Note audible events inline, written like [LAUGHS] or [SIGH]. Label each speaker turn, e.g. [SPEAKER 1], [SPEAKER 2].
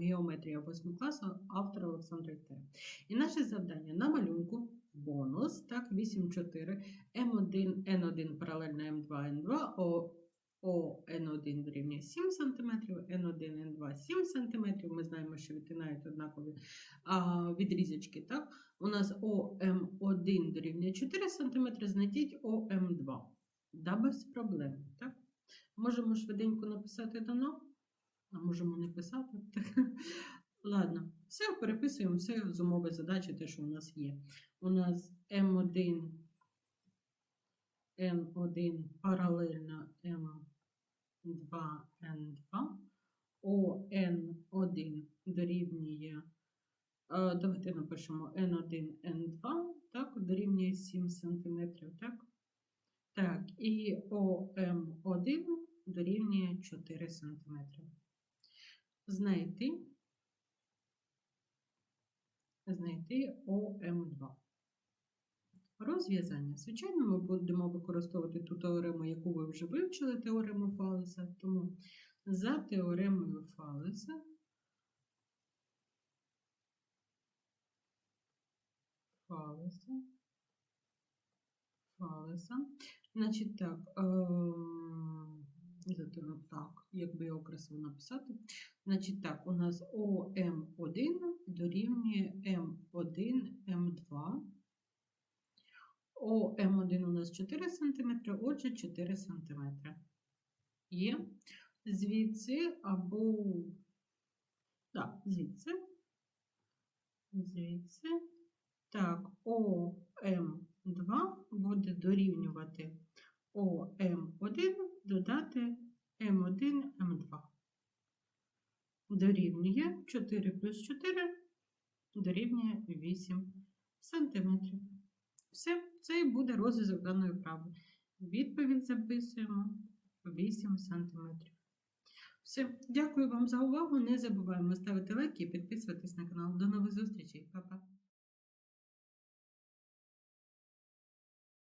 [SPEAKER 1] геометрія 8 класу автор Олександр Іхтер. І наше завдання на малюнку бонус, так, 8,4, М1, Н1 паралельно М2, Н2, О, О Н1 дорівнює 7 см, Н1, Н2 7 см. Ми знаємо, що відтинають однакові а, відрізочки, так? У нас ОМ1 дорівнює 4 см, знайдіть ОМ2. Да, без проблем, так? Можемо швиденько написати дано, можемо не писати. [LAUGHS] Ладно, все, переписуємо все з умови задачі, те, що у нас є. У нас М1, Н1 паралельно М2, Н2, ОН1 дорівнює, е, давайте напишемо N1, N2, так, дорівнює 7 см, так? Так, і ОМ1 дорівнює 4 см. Знайти, знайти ОМ2. Розв'язання. Звичайно, ми будемо використовувати ту теорему, яку ви вже вивчили, теорему Фалеса. Тому за теоремою Фалеса Фалеса. Фалеса. Значить так, ем, так, як би його красиво написати. Значить так, у нас ОМ1 дорівнює М1, М2. ОМ1 у нас 4 см, отже 4 см. Є. Звідси або. Так, звідси. Звідси. Так, ОМ2 буде дорівнювати ОМ1 додати М1, М2. Дорівнює 4 плюс 4 дорівнює 8 сантиметрів. Все, це і буде розв'язок даної вправи. Відповідь записуємо 8 сантиметрів. Все, дякую вам за увагу. Не забуваємо ставити лайки і підписуватись на канал. До нових зустрічей. Па-па!